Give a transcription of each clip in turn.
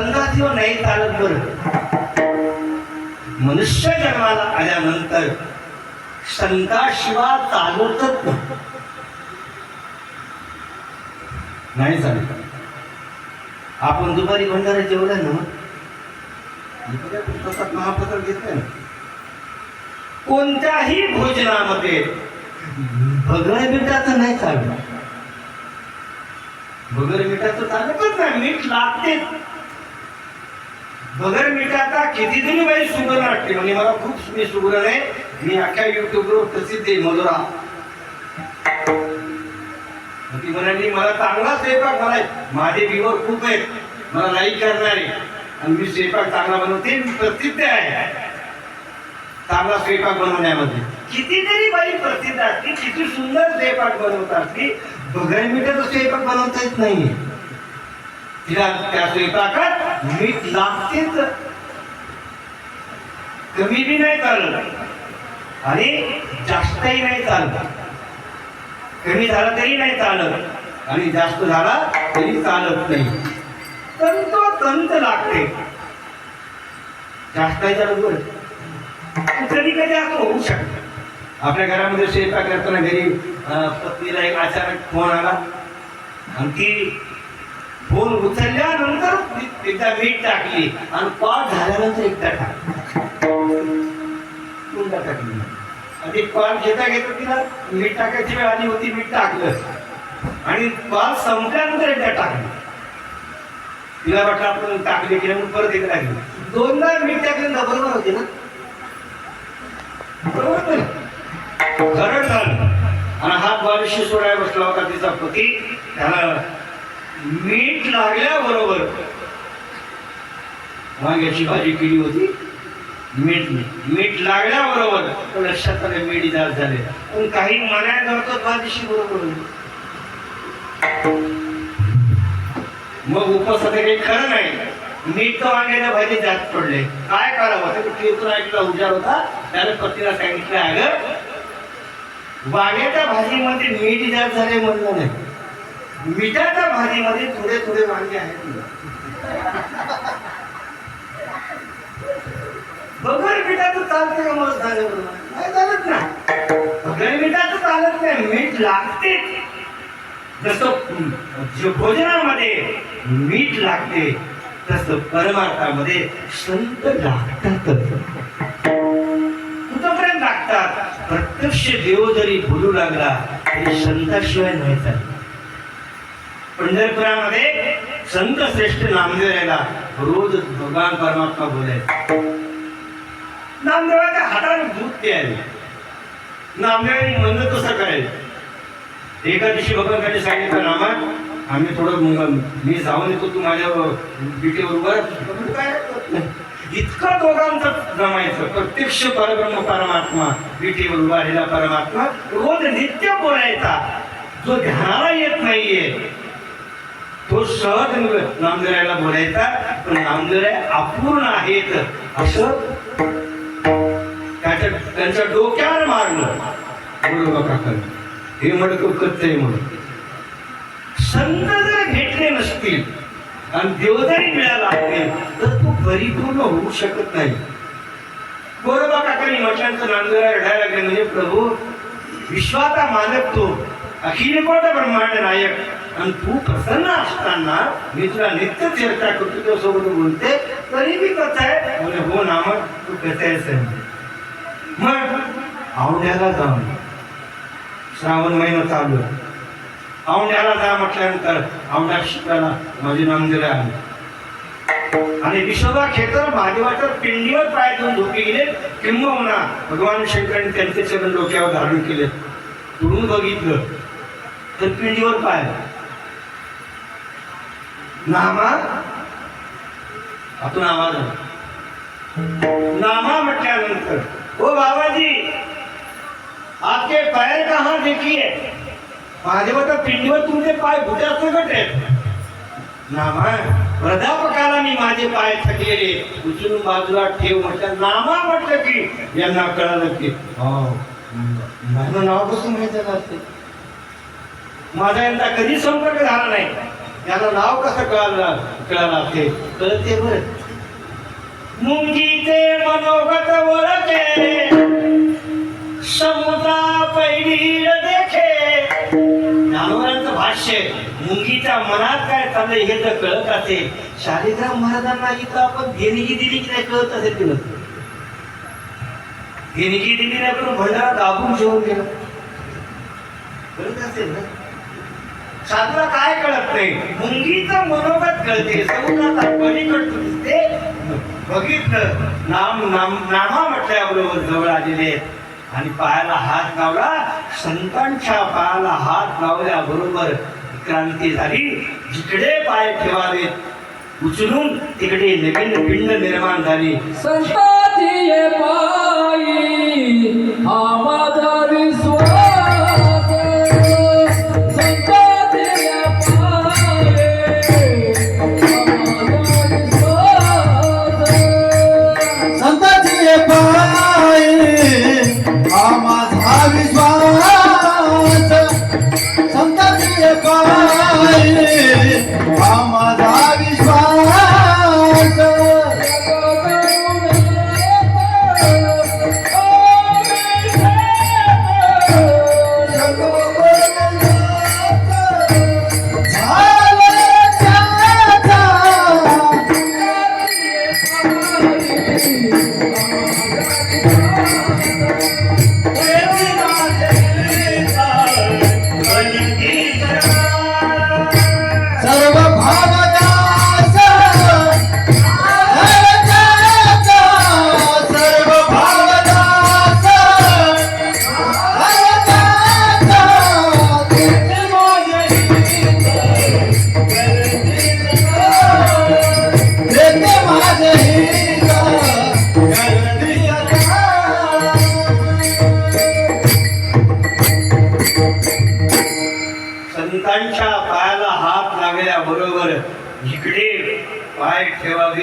संघाशिवाय नाही चालत बर. मनुष्य जन्माला आल्यानंतर संताशिवाय चालतच नाही. चालत. आपण दुपारी भंडारा जेवलं ना दुपारी आपण ना. कोणत्याही भोजनामध्ये भगर मिठाचं नाही चालणार भगर मिठाचं चालतच नाही मीठ लागते भगर मिठाचा कितीतरी बाई सुगर वाटते म्हणजे मला खूप मी सुगर आहे. मी अख्ख्या युट्यूबवर प्रसिद्ध आहे मधुरा. ती म्हणाली मला चांगला स्वयंपाक मला माझे व्ह्यूवर खूप आहेत. मला लाईक करणारे. आणि मी स्वयंपाक चांगला बनवते. मी प्रसिद्ध आहे. चांगला स्वयंपाक बनवण्यामध्ये. कितीतरी बाई प्रसिद्ध असते किती सुंदर स्वयंपाक बनवतात असते भगर मिठाचा स्वयंपाक बनवता येत नाहीये. तिला त्या स्वयंपाकात मीठ लागतेच. कमी बी नाही चालत. आणि जास्तही नाही चालत. कमी झाला तरी नाही चालत. आणि जास्त झाला तरी चालत नाही. तंत तंत लागते. जास्त आहे कधी कधी असं होऊ शकतं? आपल्या घरामध्ये स्वयंपाक करताना घरी पत्नीला एक अचानक फोन आला. आणि ती फोन उचलल्यानंतर एकदा मीठ टाकली आणि कॉल झाल्यानंतर एकदा टाकली दोनदा टाकली. आणि कॉल घेता घेता तिला मीठ टाकायची वेळ आली होती मीठ टाकलं. आणि कॉल संपल्यानंतर एकदा टाकलं. तिला वाटलं आपण टाकले की म्हणून परत एकदा टाकली. दोनदा मीठ टाकल्यानंतर बरोबर होते ना? बरोबर खरं झालं आणि हा बालिशी सोडायला बसला होता तिचा पती. त्याला मीठ लागल्याबरोबर. वांग्याची भाजी केली होती? मीठ मीठ लागल्याबरोबर. लक्षात आलं मीठ झाले पण काही मनाय करतो भाजीशी बरोबर? मग उपवासाचं काही खरं नाही. मीठ तर वांग्याच्या भाजी जास्त पडले काय करावं? ते कीर्तन ऐकला उजाड होता. त्याने पतीला सांगितलं अगं वांग्याच्या भाजीमध्ये मीठ जात झाले म्हणलं नाही. मिठाच्या भाजीमध्ये थोडे थोडे वांगे आहेत बगर मिठाचं चालते का मला सांगा नाही चालत ना बगर मिठाचं चालत नाही मीठ लागते. जसं भोजनामध्ये मीठ लागते तसं परमार्थामध्ये संत लागतात. कुठपर्यंत लागतात? प्रत्यक्ष देव जरी बोलू लागला तरी संताशिवाय नाही चालत पंढरपुरामध्ये संत श्रेष्ठ नामदेवाला रोज भगवान परमात्मा बोलायचे. नामदेवाच्या हाताने दूध द्यायला नामदेवाने म्हणलं कसं करायचं? एका दिवशी भगवंताने सांगितलं नामा आम्ही थोडं मी जाऊन येतो तू माझ्या बिटी उभा "काय हरकत नाही." इतकं दोघांचं जमायचं. प्रत्यक्ष परब्रह्म परमात्मा विटीवर उभा राहिला परमात्मा रोज नित्य बोलायचा. जो ध्यानाला येत नाहीये तो सहज नामदेवाला बोलायचा पण नामदेवराय अपूर्ण आहेत. असं त्याच्या त्यांच्या डोक्यावर मारलं बोलू काका. हे मडकं कच्च म्हणून. संत जर भेटले नसतील आणि देवदारी जरी मिळाला असेल तर तो परिपूर्ण होऊ शकत नाही. गोरोबा काकांनी म्हटल्यानंतर नांदुरा रडायला लागले म्हणजे प्रभू विश्वाचा मालक तो अखिल कोट ब्रह्मांड नायक. आणि तू प्रसन्न असताना मी तुला नित्य चर्चा करतो तुझ्यासोबत बोलते तरी मी कसं आहे. म्हणजे हो ना मग तू कसं आहे मग औंढ्याला जाऊन श्रावण महिना चालू आहे. औंढ्याला जा म्हटल्यानंतर औंढ्या शिकायला माझी नामदेव आली. आणि विशोबा खेतर महादेवाच्या पिंडीवर पाय देऊन धोके गेले. किंबहुना भगवान शंकरांनी त्यांचे चरण डोक्यावर धारण केले. तुडून बघितलं. तर पिंडीवर पाय. नामा? आपण आवाज नामा म्हटल्यानंतर ओ बाबाजी आपके पैर कहाँ देखिए? महादेवाच्या पिंडीवर तुमचे पाय कुठे असते कटे नामा प्रधापकाला मी माझे पाय थकलेले उचलून बाजूला ठेव म्हटलं नामा म्हटलं की यांना कळालं की. हो माझं नाव कसं माहिती असते माझा यांचा कधी संपर्क झाला नाही. याला नाव कसं कळालं? कळालं ते? कळते बरं. मुंगीचे मनोगत वळके समुद्रा पैडील देखे ज्ञानोरांचं भाष्य. मुंगीच्या मनात काय चाललंय हे तर कळत असेल शालिग्राम महाराजांना इथं आपण देणगी दिली की नाही कळत असेल तिला? देणगी दिली नाही पण भंडारा दाबून जेवून गेलं कळत असेल ना साधूला काय कळत नाही? मुंगीचं मनोगत कळते. समुद्रात पलीकडचं दिसते. बघितलं. नाम नाम नामा म्हटल्याबरोबर जवळ आलेले. आहेत आणि पायाला हात लावला. संतांच्या पायाला हात लावल्याबरोबर क्रांती झाली. जिकडे पाय ठेवावेत उचलून तिकडे नवीन पिंड निर्माण झाली. संताची ये पायी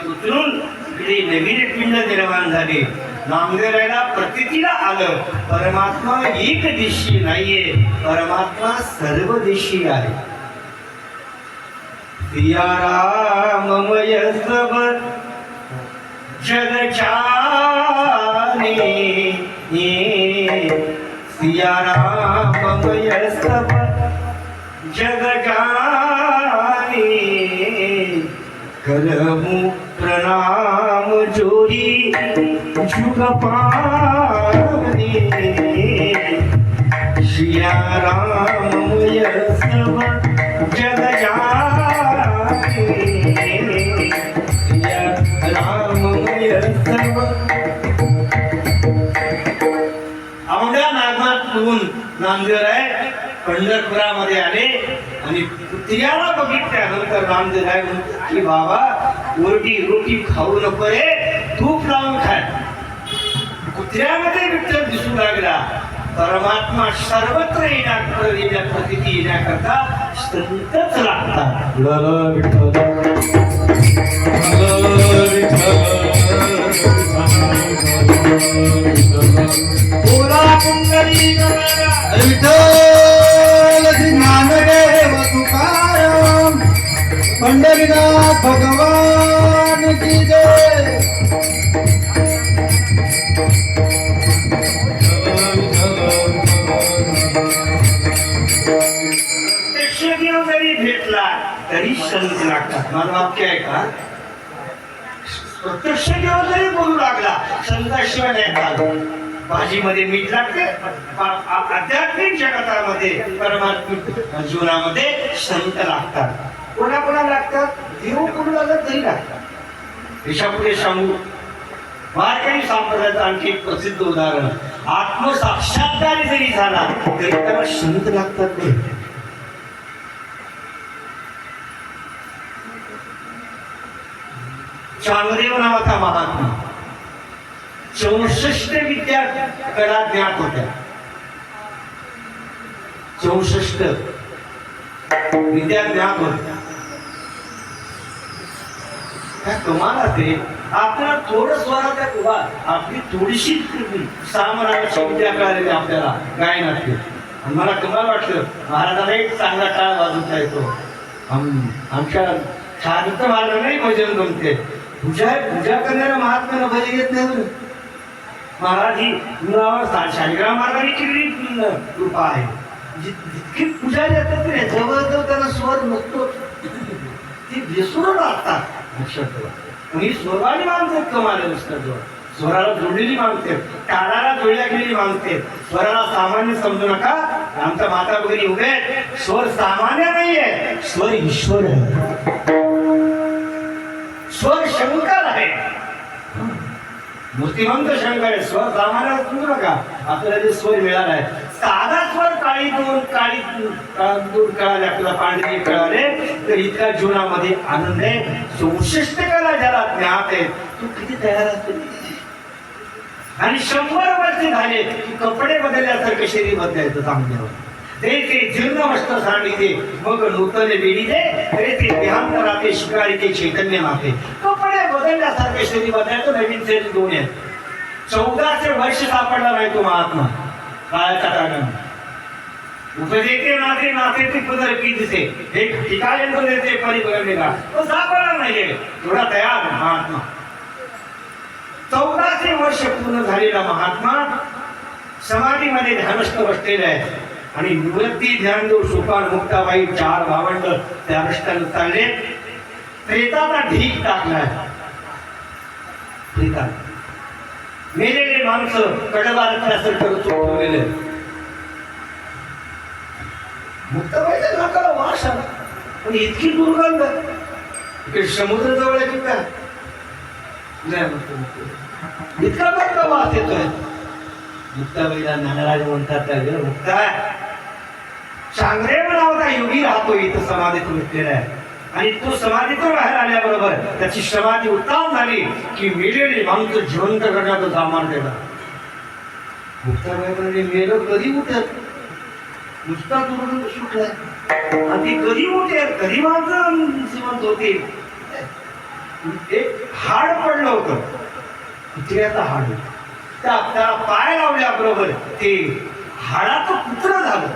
ठेवावेत उचलून नवीन पिंड निर्माण झाले. नामदेवाला प्रतितीला आलं. परमात्मा एक दिशी नाहीये. परमात्मा सर्व दिशी आहे. सिया राममय सब जग जाने सिया सब जग जाने राम जोरी जुग पाने सिया राममय सब जग जाने। सिया औंढा सब औंढ्या नांदेड आहे पंढरपुरामध्ये आले आणि कुत्र्याला बघितल्यानंतर नांदेड आहे की बाबा ओरडी रोटी खाऊ नको रे तूप लावून खाय. कुत्र्यामध्ये विठ्ठल दिसू लागला. परमात्मा सर्वत्र येण्या प्रतिती येण्याकरता संतच लागतात. विठ्ठल. बोला कुंडली विठ्ठल! तरी संत माझं वाक्य आहे का? प्रत्यक्ष जेव्हा जरी बोलू लागला. संताशिवाय नाही चालत भाजीमध्ये मीठ लागते आध्यात्मिक जगतामध्ये परमात्मिक जीवनामध्ये संत लागतात. कोणा कोणा लागतात? देव कोण लागत तरी लागतात. याच्यापुढे सांगू. वारकरी संप्रदायाचं आणखी एक प्रसिद्ध उदाहरण. आत्मसाक्षात्कार जरी झाला तरी त्याला संत लागतात नाही चांगदेव नावाचा महात्मा. चौसष्ट विद्या कला ज्ञात होत्या. चौसष्ट विद्या ज्ञात होत्या. काय कमाल असते आपल्याला थोडं स्वरात उभा. आपली थोडीशी सामनाची विद्या कळाली आपल्याला. गायनातली आणि मला कमाल वाटलं. महाराजाला एक चांगला काळ वाजवता येतो. आमच्या साधत मानलं नाही भजन जमते पूजा पूजा करणाऱ्या महात्म्याला भजन येत नाही महाराज ही शालिग्राम मार्गाने केलेली कृपा आहे. जितकी पूजा येतात की जवळजवळ त्याला स्वर नसतो. ती विसरून लागतात लक्षात ठेवा. पण ही स्वराने मानतात कमाले नुसतं जवळ स्वराला जोडलेली मागते कानाला जोडल्या गेलेली मागते. स्वराला सामान्य समजू नका. आमच्या माता वगैरे उभे स्वर सामान्य नाहीये. स्वर ईश्वर आहे. आहे. मूर्तिमंत शंकर स्वर सामान्य समजू नका आपल्याला जे स्वर मिळाला आहे. साधा स्वर काळी दूर काळी दूर कळाले. आपल्याला पांढरे कळाले. तर इतक्या जीवनामध्ये आनंद आहे. सुशिष्ट कला ज्याला ज्ञात आहे. तू किती तयार असतो? आणि शंभर वर्ष झाले की कपडे बदलल्यासारखे शरीर बदलायचं सांगण्यावर ते ते जीर्ण वस्त्र सांगितले मग नूतन बेडी दे. रे ते देहांत राहते. शिकारी ते चैतन्य राहते. कपडे बदलल्यासारखे शरीर बदलायचं नवीन शरीर घेऊन येत. चौदाशे वर्ष सापडला नाही तो महात्मा काळाच्या काळानं उपदेते नाते नाते ते पुनर की दिसे? हे ठिकाण देते परिबळ का तो सापडला नाहीये थोडा तयार महात्मा. चौदाशे वर्ष पूर्ण झालेला महात्मा समाधीमध्ये ध्यानस्थ बसलेला आहे. आणि निवृत्ती ज्ञानदेव सुपान मुक्ताबाई चार भावंड त्या रस्त्यानं चालले. प्रेताचा ढीक टाकलाय प्रेतात मेलेले माणसं असं रस्त्यासारखं चोपलेले मुक्ताबाईच्या नाकाला वास आला. पण इतकी दुर्गंध. इकडे समुद्र जवळ आहे की काय नाही इतका बंद वास येतोय. मुक्ताबाईला नागराज म्हणतात त्या ग? मुक्ता चांगदेव नावाचा योगी राहतो इथं समाधीत बसलेला आहे आणि तो समाधीतून बाहेर आल्याबरोबर त्याची समाधी उत्तम झाली की मेलेली माणसं जिवंत करण्याचं सामान देणार. मुक्ताबाई म्हणजे मेलं कधी उठत नुसता दुर्गंध सुटलाय आणि ती कधी उठेल? कधी माझं जिवंत होतील? एक हाड पडलं होतं. कुत्र्याचं हाड. होतं. त्या पाय लावल्याबरोबर ते हाडाचं कुत्र झालं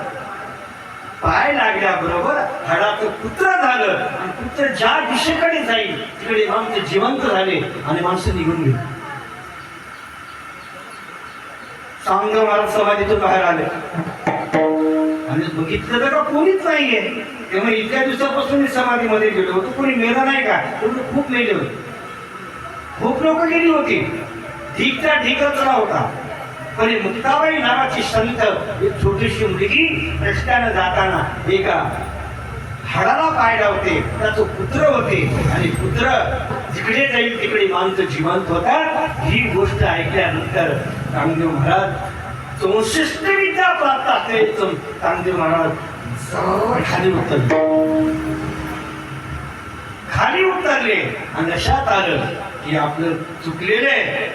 पाय लागल्याबरोबर हाडाचं कुत्र झालं. आणि कुत्र ज्या दिशेकडे जाईल तिकडे माणसं जिवंत झाले आणि माणसं निघून गेली. सांग मला समाधीतून बाहेर आले. आणि बघितलं तर का कोणीच नाहीये. तेव्हा इतक्या दिवसापासून मी समाधीमध्ये गेलो होतो. कोणी मेला नाही का? तुम्ही खूप मेले. होते खूप लोक गेली होती. ढीकचा ढीकच होता. पण मुक्ताबाई नावाची संत एक छोटीशी मुलगी रस्त्यानं जाताना एका हाडाला पाय लावते त्याचं पुत्र होते. आणि पुत्र जिकडे जाईल तिकडे माणसं जिवंत होतात. ही गोष्ट ऐकल्यानंतर रामदेव महाराज चौसष्ट विद्या प्राप्त असलेले रामदेव महाराज जवळ खाली उतरले. खाली उतरले आणि लक्षात आलं की आपलं चुकलेलं आहे.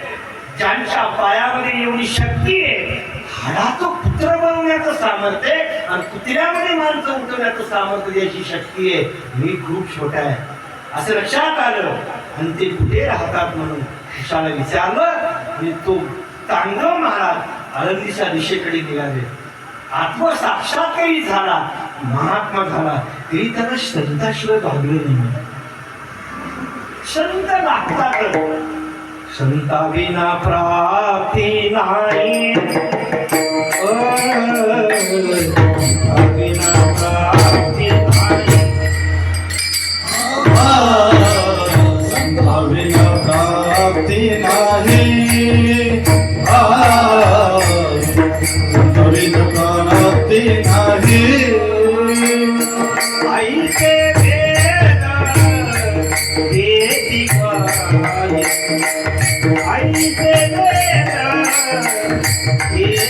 ज्यांच्या पायामध्ये एवढी शक्ती आहे हाडाचं पुत्र बनवण्याचं सामर्थ्य आणि कुत्र्यामध्ये माणसं उठवण्याचं सामर्थ्य द्यायची शक्ती आहे. मी खूप छोटा आहे. असं लक्षात आलं. आणि ते कुठे राहतात म्हणून शिष्याला विचारलं? आणि तो तांडव महाराज आळंदीच्या दिशेकडे निघाले. आत्मसाक्षात्कारी झाला. महात्मा झाला. तरी त्याला संताशिवाय भागलं नाही. संत लागतात. संता विना प्राप्ती नाही.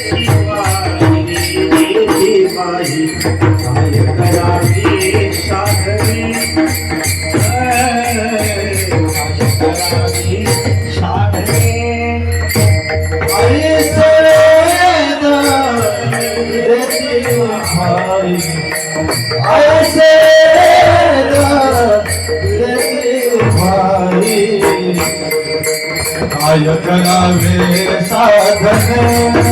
देती पाई, काय करावे साधने